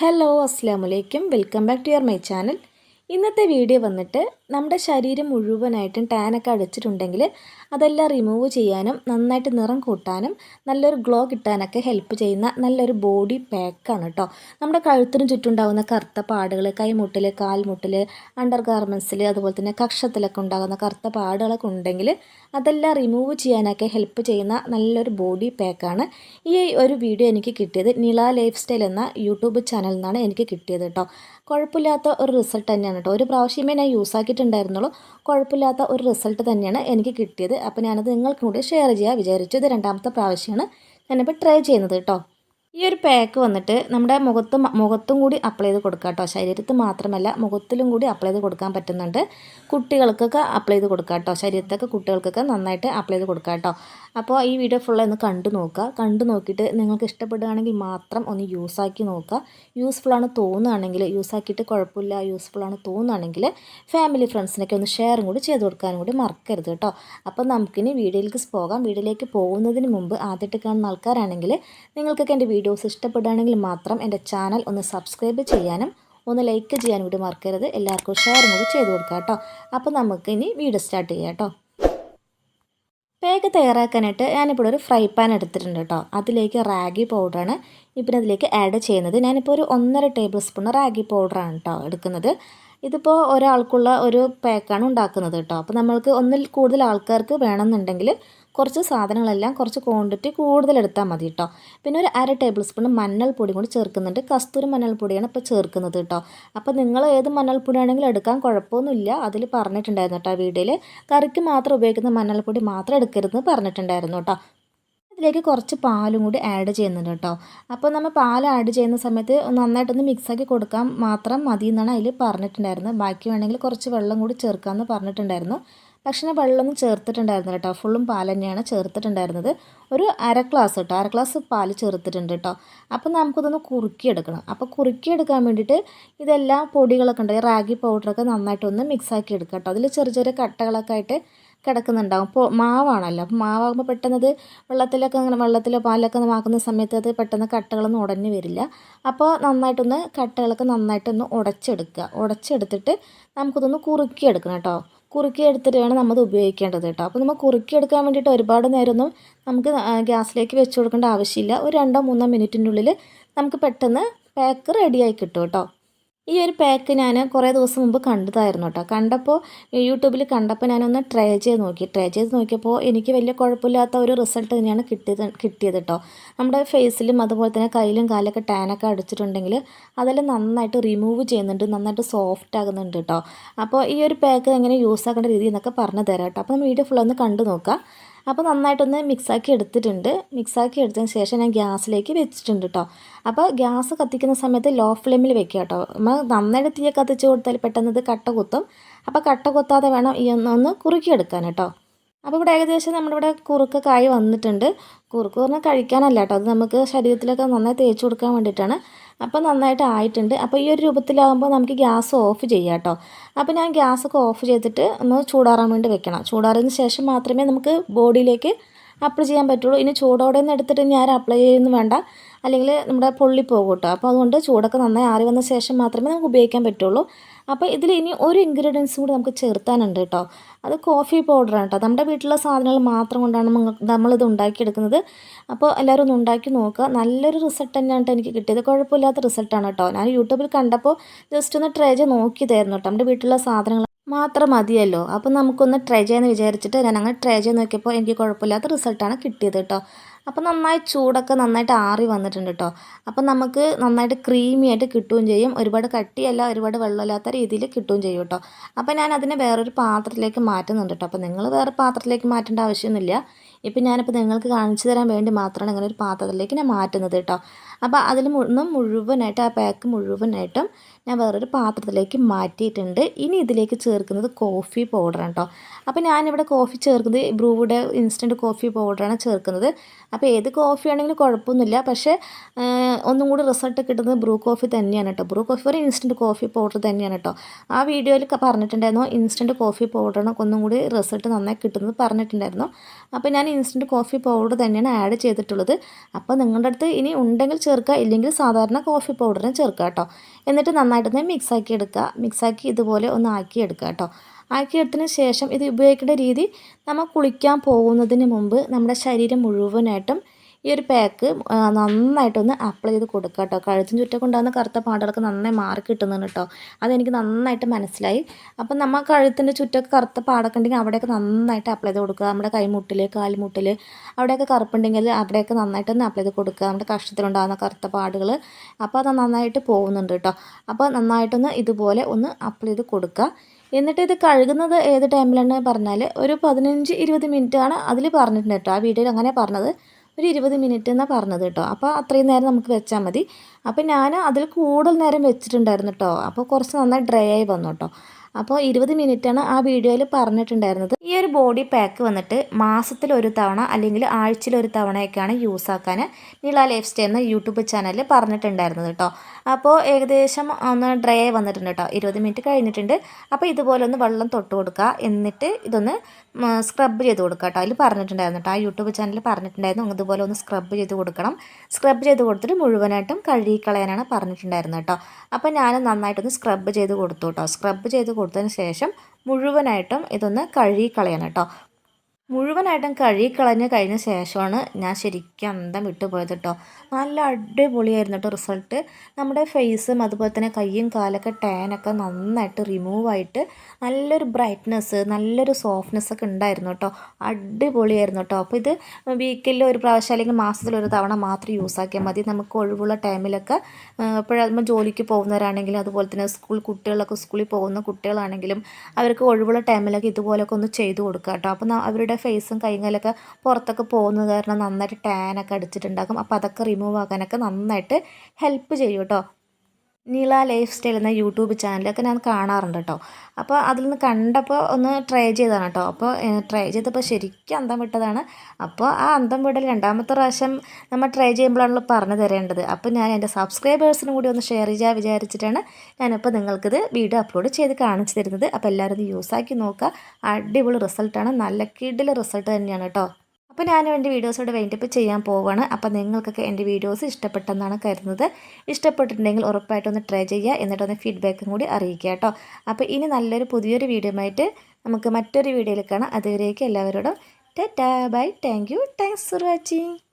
Hello അസ്സാം വലൈക്കും welcome back to your my channel ഇന്നത്തെ വീഡിയോ വന്നിട്ട് നമ്മുടെ ശരീരം മുഴുവനായിട്ടും ടാനൊക്കെ അടിച്ചിട്ടുണ്ടെങ്കിൽ അതെല്ലാം റിമൂവ് ചെയ്യാനും നന്നായിട്ട് നിറം കൂട്ടാനും നല്ലൊരു ഗ്ലോ കിട്ടാനൊക്കെ ഹെൽപ്പ് ചെയ്യുന്ന നല്ലൊരു ബോഡി പാക്കാണ് കേട്ടോ നമ്മുടെ കഴുത്തിനും ചുറ്റുണ്ടാകുന്ന കറുത്ത പാടുകൾ കൈമുട്ടിൽ കാൽമുട്ടിൽ അണ്ടർ ഗാർമെൻസിൽ അതുപോലെ തന്നെ കക്ഷത്തിലൊക്കെ ഉണ്ടാകുന്ന കറുത്ത പാടുകളൊക്കെ ഉണ്ടെങ്കിൽ അതെല്ലാം റിമൂവ് ചെയ്യാനൊക്കെ ഹെൽപ്പ് ചെയ്യുന്ന നല്ലൊരു ബോഡി പാക്കാണ് ഈ ഒരു വീഡിയോ എനിക്ക് കിട്ടിയത് നിള ലൈഫ് സ്റ്റൈൽ എന്ന യൂട്യൂബ് ചാനലിൽ നിന്നാണ് എനിക്ക് കിട്ടിയത് കേട്ടോ കുഴപ്പമില്ലാത്ത ഒരു റിസൾട്ട് തന്നെയാണ് കേട്ടോ. ഒരു പ്രാവശ്യമേ ഞാൻ യൂസ് ആക്കിയിട്ടുണ്ടായിരുന്നുള്ളൂ. കുഴപ്പമില്ലാത്ത ഒരു റിസൾട്ട് തന്നെയാണ് എനിക്ക് കിട്ടിയത്. അപ്പോൾ ഞാനത് നിങ്ങൾക്കും കൂടി ഷെയർ ചെയ്യാൻ വിചാരിച്ചു. ഇത് രണ്ടാമത്തെ പ്രാവശ്യമാണ് ഞാനിപ്പോൾ ട്രൈ ചെയ്യുന്നത് കേട്ടോ. ഈ ഒരു പാക്ക് വന്നിട്ട് നമ്മുടെ മുഖത്ത് മുഖത്തും കൂടി അപ്ലൈ ചെയ്ത് കൊടുക്കാം കേട്ടോ ശരീരത്ത് മാത്രമല്ല മുഖത്തിലും കൂടി അപ്ലൈ ചെയ്ത് കൊടുക്കാൻ പറ്റുന്നുണ്ട്. കുട്ടികൾക്കൊക്കെ അപ്ലൈ ചെയ്ത് കൊടുക്കാം കേട്ടോ ശരീരത്തൊക്കെ കുട്ടികൾക്കൊക്കെ നന്നായിട്ട് അപ്ലൈ ചെയ്ത് കൊടുക്കാം കേട്ടോ അപ്പോൾ ഈ വീഡിയോ ഫുള്ള് ഒന്ന് കണ്ടു നോക്കുക കണ്ടു നോക്കിയിട്ട് നിങ്ങൾക്ക് ഇഷ്ടപ്പെടുകയാണെങ്കിൽ മാത്രം ഒന്ന് യൂസാക്കി നോക്കുക യൂസ്ഫുള്ളാണ് തോന്നുകയാണെങ്കിൽ യൂസാക്കിയിട്ട് കുഴപ്പമില്ല. യൂസ്ഫുള്ളാണ് തോന്നുകയാണെങ്കിൽ ഫാമിലി ഫ്രണ്ട്സിനൊക്കെ ഒന്ന് ഷെയറും കൂടി ചെയ്ത് കൊടുക്കാനും കൂടി മറക്കരുത് കേട്ടോ അപ്പോൾ നമുക്കിനി വീഡിയോയിലേക്ക് പോകാം. വീഡിയോയിലേക്ക് പോകുന്നതിന് മുമ്പ് ആദ്യമായിട്ട് കാണുന്ന ആൾക്കാരാണെങ്കിൽ നിങ്ങൾക്കൊക്കെ എന്റെ വീഡിയോസ് ഇഷ്ടപ്പെടുകയാണെങ്കിൽ മാത്രം എന്റെ ചാനൽ ഒന്ന് സബ്സ്ക്രൈബ് ചെയ്യാനും ഒന്ന് ലൈക്ക് ചെയ്യാനും കൂടി മറക്കരുത്. എല്ലാവർക്കും ഷെയറും കൂടി ചെയ്ത് കൊടുക്കാം കേട്ടോ. അപ്പോൾ നമുക്ക് ഇനി വീഡിയോ സ്റ്റാർട്ട് ചെയ്യാം കേട്ടോ. പേക്ക് തയ്യാറാക്കാനായിട്ട് ഞാനിപ്പോൾ ഒരു ഫ്രൈ പാൻ എടുത്തിട്ടുണ്ട് കേട്ടോ. അതിലേക്ക് റാഗി പൗഡറാണ്. ഇപ്പം അതിലേക്ക് ആഡ് ചെയ്യുന്നത്. ഞാനിപ്പോൾ ഒരു ഒന്നര ടേബിൾ സ്പൂൺ റാഗി പൗഡറാണ് കേട്ടോ എടുക്കുന്നത്. ഇതിപ്പോൾ ഒരാൾക്കുള്ള ഒരു പാക്കാണ് ഉണ്ടാക്കുന്നത് കേട്ടോ. അപ്പോൾ നമ്മൾക്ക് ഒന്നിൽ കൂടുതൽ ആൾക്കാർക്ക് വേണമെന്നുണ്ടെങ്കിൽ കുറച്ച് സാധനങ്ങളെല്ലാം കുറച്ച് ക്വാണ്ടിറ്റി കൂടുതലെടുത്താൽ മതി കേട്ടോ പിന്നെ ഒരു അര ടേബിൾ സ്പൂൺ മഞ്ഞൾപ്പൊടി കൂടി ചേർക്കുന്നുണ്ട്. കസ്തൂരി മഞ്ഞൾപ്പൊടിയാണ് ഇപ്പോൾ ചേർക്കുന്നത് കേട്ടോ അപ്പോൾ നിങ്ങൾ ഏത് മഞ്ഞൾപ്പൊടിയാണെങ്കിലും എടുക്കാൻ കുഴപ്പമൊന്നുമില്ല. അതിൽ പറഞ്ഞിട്ടുണ്ടായിരുന്നു കേട്ടോ വീഡിയോയിൽ കറിക്ക് മാത്രം ഉപയോഗിക്കുന്ന മഞ്ഞൾപ്പൊടി മാത്രം എടുക്കരുതെന്ന് പറഞ്ഞിട്ടുണ്ടായിരുന്നു കേട്ടോ ഇതിലേക്ക് കുറച്ച് പാലും കൂടി ആഡ് ചെയ്യുന്നുണ്ട് കേട്ടോ അപ്പോൾ നമ്മൾ പാൽ ആഡ് ചെയ്യുന്ന സമയത്ത് നന്നായിട്ടൊന്ന് മിക്സാക്കി കൊടുക്കാൻ മാത്രം മതി എന്നാണ് അതിൽ പറഞ്ഞിട്ടുണ്ടായിരുന്നത്. ബാക്കി വേണമെങ്കിൽ കുറച്ച് വെള്ളം കൂടി ചേർക്കാമെന്ന് പറഞ്ഞിട്ടുണ്ടായിരുന്നു. പക്ഷേ വെള്ളമൊന്നും ചേർത്തിട്ടുണ്ടായിരുന്നില്ല കേട്ടോ. ഫുള്ളും പാൽ തന്നെയാണ് ചേർത്തിട്ടുണ്ടായിരുന്നത്. ഒരു അര ഗ്ലാസ് കേട്ടോ. അര ഗ്ലാസ് പാൽ ചേർത്തിട്ടുണ്ട് കേട്ടോ. അപ്പോൾ നമുക്കിതൊന്ന് കുറുക്കിയെടുക്കണം. അപ്പോൾ കുറുക്കിയെടുക്കാൻ വേണ്ടിയിട്ട് ഇതെല്ലാം പൊടികളൊക്കെ ഉണ്ട്. റാഗി പൗഡറൊക്കെ നന്നായിട്ടൊന്ന് മിക്സാക്കി എടുക്കുക കേട്ടോ. അതിൽ ചെറിയ ചെറിയ കട്ടകളൊക്കെ ആയിട്ട് കിടക്കുന്നുണ്ടാവും. അപ്പോൾ മാവാണല്ലോ. അപ്പോൾ മാവാകുമ്പോൾ പെട്ടെന്നത് വെള്ളത്തിലൊക്കെ അങ്ങനെ വെള്ളത്തിലോ പാലൊക്കെ ആക്കുന്ന സമയത്ത് അത് പെട്ടെന്ന് കട്ടകളൊന്നും ഉടഞ്ഞു വരില്ല. അപ്പോൾ നന്നായിട്ടൊന്ന് കട്ടകളൊക്കെ നന്നായിട്ടൊന്ന് ഉടച്ചെടുക്കുക. ഉടച്ചെടുത്തിട്ട് നമുക്കിതൊന്ന് കുറുക്കിയെടുക്കണം കേട്ടോ. കുറുക്കി എടുത്തിട്ട് വേണം നമ്മൾ ഉപയോഗിക്കേണ്ടത് കേട്ടോ. അപ്പോൾ നമ്മൾ കുറുക്കിയെടുക്കാൻ വേണ്ടിയിട്ട് ഒരുപാട് നേരമൊന്നും നമുക്ക് ഗ്യാസിലേക്ക് വെച്ച് കൊടുക്കേണ്ട ആവശ്യമില്ല. ഒരു രണ്ടോ മൂന്നോ മിനിറ്റിനുള്ളിൽ നമുക്ക് പെട്ടെന്ന് പാക്ക് റെഡിയായി കിട്ടും കേട്ടോ. ഈ ഒരു പാക്ക് ഞാൻ കുറേ ദിവസം മുമ്പ് കണ്ടതായിരുന്നു കേട്ടോ. കണ്ടപ്പോൾ യൂട്യൂബിൽ കണ്ടപ്പോൾ ഞാനൊന്ന് ട്രൈ ചെയ്ത് നോക്കി. ട്രൈ ചെയ്ത് നോക്കിയപ്പോൾ എനിക്ക് വലിയ കുഴപ്പമില്ലാത്ത ഒരു റിസൾട്ട് തന്നെയാണ് കിട്ടിയത് കിട്ടിയത് കേട്ടോ. നമ്മുടെ ഫേസിലും അതുപോലെ തന്നെ കയ്യിലും കാലൊക്കെ ടാനൊക്കെ അടിച്ചിട്ടുണ്ടെങ്കിൽ അതെല്ലാം നന്നായിട്ട് റിമൂവ് ചെയ്യുന്നുണ്ട് നന്നായിട്ട് സോഫ്റ്റ് ആകുന്നുണ്ട് കേട്ടോ. അപ്പോൾ ഈ ഒരു പാക്ക് എങ്ങനെ യൂസ് ആക്കേണ്ട രീതി എന്നൊക്കെ പറഞ്ഞു തരാം കേട്ടോ. അപ്പോൾ വീഡിയോ ഫുൾ ഒന്ന് കണ്ടു നോക്കാം. അപ്പോൾ നന്നായിട്ടൊന്ന് മിക്സാക്കി എടുത്തിട്ടുണ്ട്. മിക്സാക്കി എടുത്തതിന് ശേഷം ഞാൻ ഗ്യാസിലേക്ക് വെച്ചിട്ടുണ്ട് കേട്ടോ അപ്പോൾ ഗ്യാസ് കത്തിക്കുന്ന സമയത്ത് ലോ ഫ്ലെയിമിൽ വെക്കുക കേട്ടോ നമ്മൾ നന്നായിട്ട് തീയെ കത്തിച്ച് കൊടുത്താൽ പെട്ടെന്ന് ഇത് കട്ട കുത്തും. അപ്പോൾ കട്ട കുത്താതെ വേണം ഈ ഒന്ന് ഒന്ന് കുറുക്കിയെടുക്കാൻ കേട്ടോ അപ്പോൾ ഇവിടെ ഏകദേശം നമ്മുടെ ഇവിടെ കുറുക്ക് കായ് വന്നിട്ടുണ്ട്. കുറുക്ക് പറഞ്ഞാൽ കഴിക്കാനല്ല കേട്ടോ. അത് നമുക്ക് ശരീരത്തിലൊക്കെ നന്നായി തേച്ച് കൊടുക്കാൻ വേണ്ടിയിട്ടാണ്. അപ്പോൾ നന്നായിട്ട് ആയിട്ടുണ്ട്. അപ്പോൾ ഈ ഒരു രൂപത്തിലാകുമ്പോൾ നമുക്ക് ഗ്യാസ് ഓഫ് ചെയ്യാം കേട്ടോ. അപ്പോൾ ഞാൻ ഗ്യാസൊക്കെ ഓഫ് ചെയ്തിട്ട് ഒന്ന് ചൂടാറാൻ വേണ്ടി വെക്കണം. ചൂടാറിയതിന് ശേഷം മാത്രമേ നമുക്ക് ബോഡിയിലേക്ക് അപ്ലൈ ചെയ്യാൻ പറ്റുള്ളൂ. ഇനി ചൂടോടെ നിന്ന് എടുത്തിട്ട് ഞാൻ അപ്ലൈ ചെയ്യുന്നു വേണ്ട. അല്ലെങ്കിൽ നമ്മുടെ പൊള്ളി പോകും കേട്ടോ. അപ്പോൾ അതുകൊണ്ട് ചൂടൊക്കെ നന്നായി ആറി വന്ന ശേഷം മാത്രമേ നമുക്ക് ഉപയോഗിക്കാൻ പറ്റുള്ളൂ. അപ്പോൾ ഇതിൽ ഇനി ഒരു ഇൻഗ്രീഡിയൻസും കൂടി നമുക്ക് ചേർത്താനുണ്ട് കേട്ടോ. അത് കോഫി പൗഡറാണ് കേട്ടോ. നമ്മുടെ വീട്ടിലുള്ള സാധനങ്ങൾ മാത്രം കൊണ്ടാണ് നമ്മളിത് ഉണ്ടാക്കിയെടുക്കുന്നത്. അപ്പോൾ എല്ലാവരും ഒന്ന് ഉണ്ടാക്കി നോക്കുക. നല്ലൊരു റിസൾട്ട് തന്നെയാണ് എനിക്ക് കിട്ടിയത്. കുഴപ്പമില്ലാത്ത റിസൾട്ടാണ് കേട്ടോ ഞാൻ യൂട്യൂബിൽ കണ്ടപ്പോൾ ജസ്റ്റ് ഒന്ന് ട്രൈ നോക്കിയതായിരുന്നു കേട്ടോ നമ്മുടെ വീട്ടിലുള്ള സാധനങ്ങൾ മാത്രം മതിയല്ലോ. അപ്പോൾ നമുക്കൊന്ന് ട്രൈ ചെയ്യാമെന്ന് വിചാരിച്ചിട്ട് ഞാൻ അങ്ങനെ ട്രൈ ചെയ്ത് നോക്കിയപ്പോൾ എനിക്ക് കുഴപ്പമില്ലാത്ത റിസൾട്ടാണ് കിട്ടിയത് കേട്ടോ അപ്പോൾ നന്നായി ചൂടൊക്കെ നന്നായിട്ട് ആറി വന്നിട്ടുണ്ട് കേട്ടോ അപ്പോൾ നമുക്ക് നന്നായിട്ട് ക്രീമി ആയിട്ട് കിട്ടുകയും ചെയ്യും. ഒരുപാട് കട്ടിയല്ല ഒരുപാട് വെള്ളമില്ലാത്ത രീതിയിൽ കിട്ടുകയും ചെയ്യും കേട്ടോ അപ്പോൾ ഞാൻ അതിനെ വേറൊരു പാത്രത്തിലേക്ക് മാറ്റുന്നുണ്ട് കേട്ടോ അപ്പോൾ നിങ്ങൾ വേറെ പാത്രത്തിലേക്ക് മാറ്റേണ്ട ആവശ്യമൊന്നുമില്ല. ഇപ്പം ഞാനിപ്പോൾ നിങ്ങൾക്ക് കാണിച്ചു തരാൻ വേണ്ടി മാത്രമാണ് ഇങ്ങനെ ഒരു പാത്രത്തിലേക്ക് ഞാൻ മാറ്റുന്നത് കേട്ടോ അപ്പോൾ അതിൽ നിന്നും മുഴുവനായിട്ട് ആ പാക്ക് മുഴുവനായിട്ടും ഞാൻ വേറൊരു പാത്രത്തിലേക്ക് മാറ്റിയിട്ടുണ്ട്. ഇനി ഇതിലേക്ക് ചേർക്കുന്നത് കോഫി പൗഡറാണ് കേട്ടോ അപ്പോൾ ഞാനിവിടെ കോഫി ചേർക്കുന്നത് ബ്രൂവുഡ് ഇൻസ്റ്റന്റ് കോഫി പൗഡറാണ് ചേർക്കുന്നത്. അപ്പോൾ ഏത് കോഫി ആണെങ്കിലും കുഴപ്പമൊന്നുമില്ല. പക്ഷേ ഒന്നും കൂടി റിസൾട്ട് കിട്ടുന്നത് ബ്രൂ കോഫി തന്നെയാണ് കേട്ടോ ബ്രൂ കോഫി ഒരു ഇൻസ്റ്റന്റ് കോഫി പൗഡർ തന്നെയാണ് കേട്ടോ ആ വീഡിയോയിൽ പറഞ്ഞിട്ടുണ്ടായിരുന്നു ഇൻസ്റ്റന്റ് കോഫി പൗഡറിനെ ഒന്നും കൂടി റിസൾട്ട് നന്നായി കിട്ടുന്നത് പറഞ്ഞിട്ടുണ്ടായിരുന്നു. അപ്പോൾ ഞാൻ ഇൻസ്റ്റന്റ് കോഫി പൗഡർ തന്നെയാണ് ആഡ് ചെയ്തിട്ടുള്ളത്. അപ്പോൾ നിങ്ങളുടെ അടുത്ത് ഇനി ഉണ്ടെങ്കിൽ ചേർക്കുക. ഇല്ലെങ്കിൽ സാധാരണ കോഫി പൗഡറിന് ചേർക്കുക കേട്ടോ എന്നിട്ട് നന്നായിട്ടൊന്ന് മിക്സാക്കി എടുക്കുക. മിക്സാക്കി ഇതുപോലെ ഒന്ന് ആക്കി എടുക്കുക കേട്ടോ. ആക്കിയെടുത്തതിന് ശേഷം ഇത് ഉപയോഗിക്കേണ്ട രീതി നമ്മൾ കുളിക്കാൻ പോകുന്നതിന് മുമ്പ് നമ്മുടെ ശരീരം മുഴുവനായിട്ടും ഈ ഒരു പാക്ക് നന്നായിട്ടൊന്ന് അപ്ലൈ ചെയ്ത് കൊടുക്കുക കേട്ടോ കഴുത്തിന് ചുറ്റൊക്കെ ഉണ്ടാകുന്ന കറുത്ത പാടുകളൊക്കെ നന്നായി മാറി കിട്ടുന്നുണ്ട് കേട്ടോ അതെനിക്ക് നന്നായിട്ട് മനസ്സിലായി. അപ്പം നമ്മൾ കഴുത്തിന്റെ ചുറ്റൊക്കെ കറുത്ത പാടൊക്കെ ഉണ്ടെങ്കിൽ അവിടെയൊക്കെ നന്നായിട്ട് അപ്ലൈ ചെയ്ത് കൊടുക്കുക. നമ്മുടെ കൈമുട്ടിൽ കാൽമുട്ടിൽ അവിടെയൊക്കെ കറുപ്പുണ്ടെങ്കിൽ അവിടെയൊക്കെ നന്നായിട്ടൊന്ന് അപ്ലൈ ചെയ്ത് കൊടുക്കുക. നമ്മുടെ കഷ്ടത്തിലുണ്ടാകുന്ന കറുത്ത പാടുകൾ അപ്പോൾ അത് നന്നായിട്ട് പോകുന്നുണ്ട് കേട്ടോ അപ്പോൾ നന്നായിട്ടൊന്ന് ഇതുപോലെ ഒന്ന് അപ്ലൈ ചെയ്ത് കൊടുക്കുക. എന്നിട്ട് ഇത് കഴുകുന്നത് ഏത് ടൈമിലാണ് പറഞ്ഞാൽ ഒരു പതിനഞ്ച് ഇരുപത് മിനിറ്റാണ് അതിൽ പറഞ്ഞിട്ടുണ്ട് കേട്ടോ ആ വീഡിയോയിൽ അങ്ങനെ പറഞ്ഞത്. ഒരു ഇരുപത് മിനിറ്റ് എന്നാണ് പറഞ്ഞത് കേട്ടോ. അപ്പോൾ അത്രയും നേരം നമുക്ക് വെച്ചാൽ മതി. അപ്പോൾ ഞാൻ അതിൽ കൂടുതൽ നേരം വെച്ചിട്ടുണ്ടായിരുന്നു കേട്ടോ അപ്പോൾ കുറച്ച് നന്നായി ഡ്രൈ ആയി വന്നു കേട്ടോ അപ്പോൾ ഇരുപത് മിനിറ്റാണ് ആ വീഡിയോയിൽ പറഞ്ഞിട്ടുണ്ടായിരുന്നത്. ഈ ഒരു ബോഡി പാക്ക് വന്നിട്ട് മാസത്തിൽ ഒരു തവണ അല്ലെങ്കിൽ ആഴ്ചയിൽ ഒരു തവണയൊക്കെയാണ് യൂസ് ആക്കാൻ നീള ലൈഫ് സ്റ്റൈൽ എന്ന യൂട്യൂബ് ചാനലിൽ പറഞ്ഞിട്ടുണ്ടായിരുന്നത് കേട്ടോ അപ്പോൾ ഏകദേശം ഒന്ന് ഡ്രൈ ആയി വന്നിട്ടുണ്ട് കേട്ടോ ഇരുപത് മിനിറ്റ് കഴിഞ്ഞിട്ടുണ്ട്. അപ്പോൾ ഇതുപോലെ ഒന്ന് വെള്ളം തൊട്ട് കൊടുക്കുക എന്നിട്ട് ഇതൊന്ന് സ്ക്രബ് ചെയ്ത് കൊടുക്കുക കേട്ടോ അതിൽ പറഞ്ഞിട്ടുണ്ടായിരുന്നു കേട്ടോ ആ യൂട്യൂബ് ചാനലിൽ പറഞ്ഞിട്ടുണ്ടായിരുന്നു. ഇതുപോലെ ഒന്ന് സ്ക്രബ് ചെയ്ത് കൊടുക്കണം. സ്ക്രബ് ചെയ്ത് കൊടുത്തിട്ട് മുഴുവനായിട്ടും കഴുകി കളയാനാണ് പറഞ്ഞിട്ടുണ്ടായിരുന്നത് കേട്ടോ അപ്പോൾ ഞാൻ നന്നായിട്ടൊന്ന് സ്ക്രബ് ചെയ്ത് കൊടുത്തു കേട്ടോ സ്ക്രബ് ചെയ്ത് കൊടുത്തതിന് ശേഷം മുഴുവനായിട്ടും ഇതൊന്ന് കഴുകി കളയണം കേട്ടോ മുഴുവനായിട്ടും കഴുകിക്കളഞ്ഞ് കഴിഞ്ഞ ശേഷമാണ് ഞാൻ ശരിക്കും അന്തം വിട്ടുപോയത് കേട്ടോ നല്ല അടിപൊളിയായിരുന്നു കേട്ടോ റിസൾട്ട്. നമ്മുടെ ഫേസും അതുപോലെ തന്നെ കയ്യും കാലൊക്കെ ടാനൊക്കെ നന്നായിട്ട് റിമൂവ് ആയിട്ട് നല്ലൊരു ബ്രൈറ്റ്നെസ് നല്ലൊരു സോഫ്റ്റ്നെസ് ഒക്കെ ഉണ്ടായിരുന്നു കേട്ടോ അടിപൊളിയായിരുന്നു കേട്ടോ അപ്പോൾ ഇത് വീക്കിൽ ഒരു പ്രാവശ്യം അല്ലെങ്കിൽ മാസത്തിൽ ഒരു തവണ മാത്രം യൂസ് ആക്കിയാൽ മതി. നമുക്ക് ഒഴിവുള്ള ടൈമിലൊക്കെ ഇപ്പോഴും ജോലിക്ക് പോകുന്നവരാണെങ്കിലും അതുപോലെ തന്നെ സ്കൂൾ കുട്ടികളൊക്കെ സ്കൂളിൽ പോകുന്ന കുട്ടികളാണെങ്കിലും അവർക്ക് ഒഴിവുള്ള ടൈമിലൊക്കെ ഇതുപോലൊക്കെ ഒന്ന് ചെയ്തു കൊടുക്കുക കേട്ടോ അപ്പോൾ അവരുടെ ഫേസും കൈകാലൊക്കെ പുറത്തൊക്കെ പോകുന്നത് കാരണം നന്നായിട്ട് ടാനൊക്കെ അടിച്ചിട്ടുണ്ടാകും. അപ്പോൾ അതൊക്കെ റിമൂവ് ആക്കാനൊക്കെ നന്നായിട്ട് ഹെൽപ്പ് ചെയ്യും കേട്ടോ നീള ലൈഫ് സ്റ്റൈൽ എന്ന യൂട്യൂബ് ചാനലൊക്കെ ഞാൻ കാണാറുണ്ട് കേട്ടോ. അപ്പോൾ അതിൽ നിന്ന് കണ്ടപ്പോൾ ഒന്ന് ട്രൈ ചെയ്തതാണ് കേട്ടോ. അപ്പോൾ ട്രൈ ചെയ്തപ്പോൾ ശരിക്കും അന്തം വിട്ടതാണ്. അപ്പോൾ ആ അന്തം വിടൽ രണ്ടാമത്തെ പ്രാവശ്യം നമ്മൾ ട്രൈ ചെയ്യുമ്പോഴാണല്ലോ പറഞ്ഞു തരേണ്ടത്. അപ്പോൾ ഞാൻ എന്റെ സബ്സ്ക്രൈബേഴ്സിനും കൂടി ഒന്ന് ഷെയർ ചെയ്യാൻ വിചാരിച്ചിട്ടാണ് ഞാനിപ്പോൾ നിങ്ങൾക്കിത് വീഡിയോ അപ്ലോഡ് ചെയ്ത് കാണിച്ചു തരുന്നത്. അപ്പോൾ എല്ലാവരും ഇത് യൂസാക്കി നോക്കുക. അടിപൊളി റിസൾട്ടാണ്. നല്ല കിഡിലെ റിസൾട്ട് തന്നെയാണ് കേട്ടോ. അപ്പോൾ ഞാനും എന്റെ വീഡിയോസോട് വൈൻഡപ്പ് ചെയ്യാൻ പോവുകയാണ് അപ്പോൾ നിങ്ങൾക്കൊക്കെ എന്റെ വീഡിയോസ് ഇഷ്ടപ്പെട്ടെന്നാണ് കരുതുന്നത്. ഇഷ്ടപ്പെട്ടിട്ടുണ്ടെങ്കിൽ ഉറപ്പായിട്ടൊന്ന് ട്രൈ ചെയ്യുക. എന്നിട്ടൊന്ന് ഫീഡ്ബാക്കും കൂടി അറിയിക്കുക കേട്ടോ. അപ്പോൾ ഇനി നല്ലൊരു പുതിയൊരു വീഡിയോ ആയിട്ട് നമുക്ക് മറ്റൊരു വീഡിയോയിൽ കാണാം. അതുവരേക്കും എല്ലാവരോടും tata. Bye. Thank you. Thanks for watching.